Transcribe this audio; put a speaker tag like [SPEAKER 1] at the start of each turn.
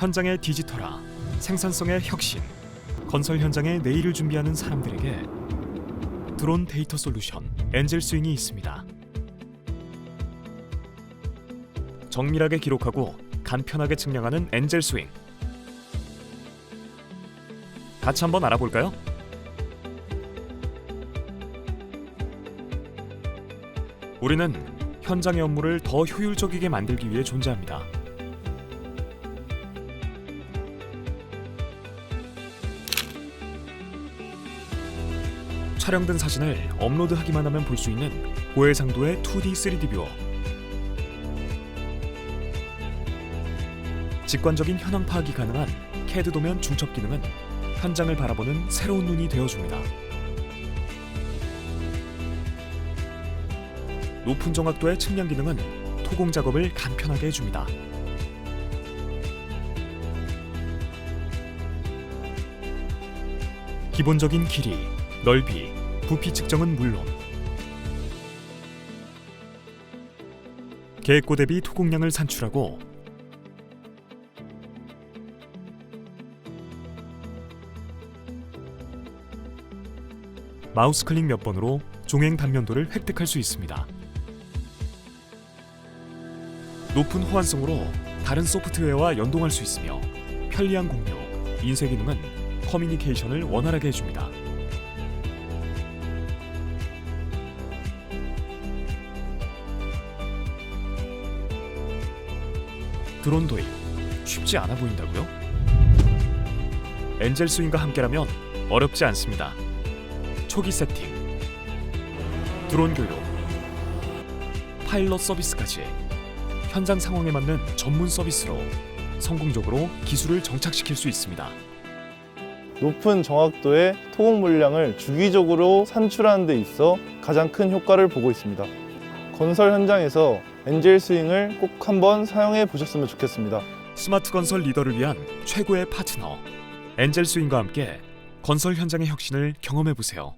[SPEAKER 1] 현장의 디지털화, 생산성의 혁신, 건설 현장의 내일을 준비하는 사람들에게 드론 데이터 솔루션 엔젤 스윙이 있습니다. 정밀하게 기록하고 간편하게 측량하는 엔젤 스윙. 같이 한번 알아볼까요? 우리는 현장의 업무를 더 효율적이게 만들기 위해 존재합니다. 촬영된 사진을 업로드하기만 하면 볼 수 있는 고해상도의 2D 3D 뷰어. 직관적인 현황 파악이 가능한 CAD 도면 중첩 기능은 현장을 바라보는 새로운 눈이 되어줍니다. 높은 정확도의 측량 기능은 토공 작업을 간편하게 해줍니다. 기본적인 길이, 넓이, 부피 측정은 물론 계획고 대비 토공량을 산출하고 마우스 클릭 몇 번으로 종횡 단면도를 획득할 수 있습니다. 높은 호환성으로 다른 소프트웨어와 연동할 수 있으며 편리한 공유, 인쇄 기능은 커뮤니케이션을 원활하게 해줍니다. 드론 도입 쉽지 않아 보인다고요? 엔젤 스윙과 함께라면 어렵지 않습니다. 초기 세팅, 드론 교육, 파일럿 서비스까지 현장 상황에 맞는 전문 서비스로 성공적으로 기술을 정착시킬 수 있습니다.
[SPEAKER 2] 높은 정확도의 토공 물량을 주기적으로 산출하는 데 있어 가장 큰 효과를 보고 있습니다. 건설 현장에서 엔젤 스윙을 꼭 한번 사용해 보셨으면 좋겠습니다.
[SPEAKER 1] 스마트 건설 리더를 위한 최고의 파트너 엔젤 스윙과 함께 건설 현장의 혁신을 경험해 보세요.